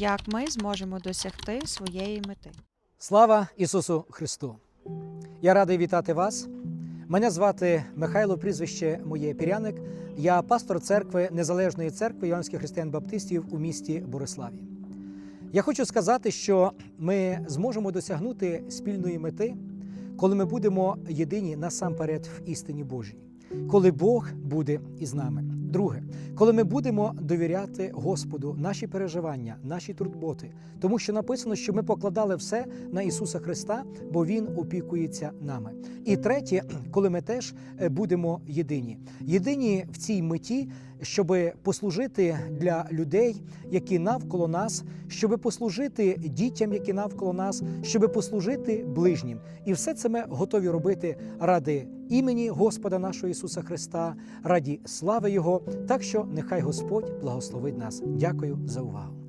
як ми зможемо досягти своєї мети. Слава Ісусу Христу! Я радий вітати вас. Мене звати Михайло, прізвище моє Піряник. Я пастор церкви Незалежної церкви Іванських християн-баптистів у місті Бориславі. Я хочу сказати, що ми зможемо досягнути спільної мети, коли ми будемо єдині насамперед в істині Божій, коли Бог буде із нами. Друге, коли ми будемо довіряти Господу наші переживання, наші турботи, тому що написано, що ми покладали все на Ісуса Христа, бо Він опікується нами. І третє, коли ми теж е, будемо єдині, єдині в цій меті, щоб послужити для людей, які навколо нас, щоб послужити дітям, які навколо нас, щоб послужити ближнім. І все це ми готові робити ради імені Господа нашого Ісуса Христа, раді слави Його. Так що нехай Господь благословить нас. Дякую за увагу.